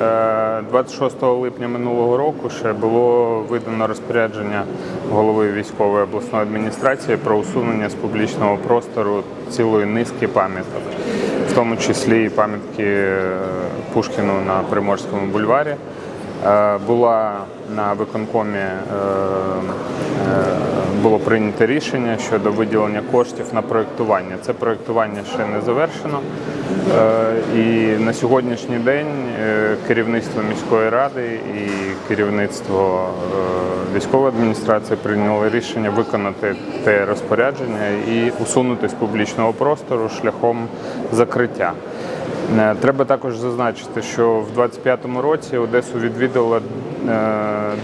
Е, 26 липня минулого року ще було видано розпорядження голови військової обласної адміністрації про усунення з публічного простору цілої низки пам'яток, в тому числі і пам'ятки е, Пушкіну на Приморському бульварі. Е, Була на виконкомі е, е, було прийнято рішення щодо виділення коштів на проєктування. Це проєктування ще не завершено. І на сьогоднішній день керівництво міської ради і керівництво військової адміністрації прийняло рішення виконати те розпорядження і усунути з публічного простору шляхом закриття. Е, Треба також зазначити, що в 25-му році Одесу відвідало е,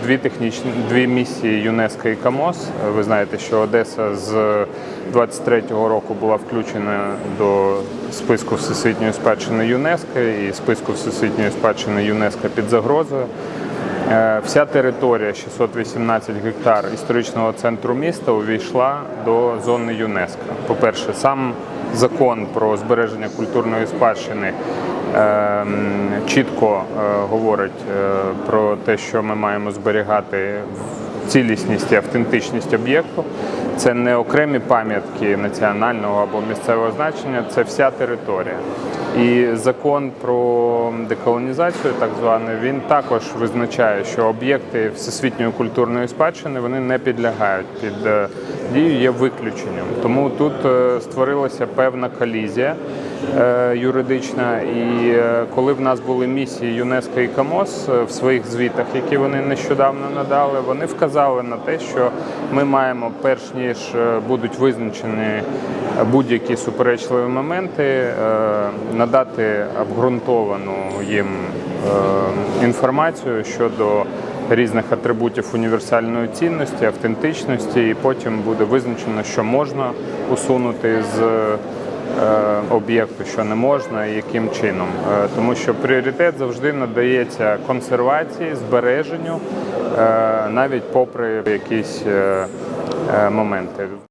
дві технічні дві місії ЮНЕСКО і КАМОС. Ви знаєте, що Одеса з 23-го року була включена до списку всесвітньої спадщини ЮНЕСКО і списку всесвітньої спадщини ЮНЕСКО під загрозою. Е, Вся територія 618 гектар історичного центру міста увійшла до зони ЮНЕСКО. По-перше, сам закон про збереження культурної спадщини е, чітко е, говорить про те, що ми маємо зберігати цілісність і автентичність об'єкту. Це не окремі пам'ятки національного або місцевого значення, це вся територія. І закон про деколонізацію, так званий, він також визначає, що об'єкти всесвітньої культурної спадщини вони не підлягають під е, дію, є виключенням. Тому тут е, створилася певна колізія е, юридична. І коли в нас були місії ЮНЕСКО і КАМОС в своїх звітах, які вони нещодавно надали, вони вказали на те, що ми маємо, перш ніж будуть визначені будь-які суперечливі моменти, е, надати обґрунтовану їм е, інформацію щодо різних атрибутів універсальної цінності, автентичності, і потім буде визначено, що можна усунути з е, об'єкту, що не можна, і яким чином. Е, Тому що пріоритет завжди надається консервації, збереженню, навіть попри якісь моменти.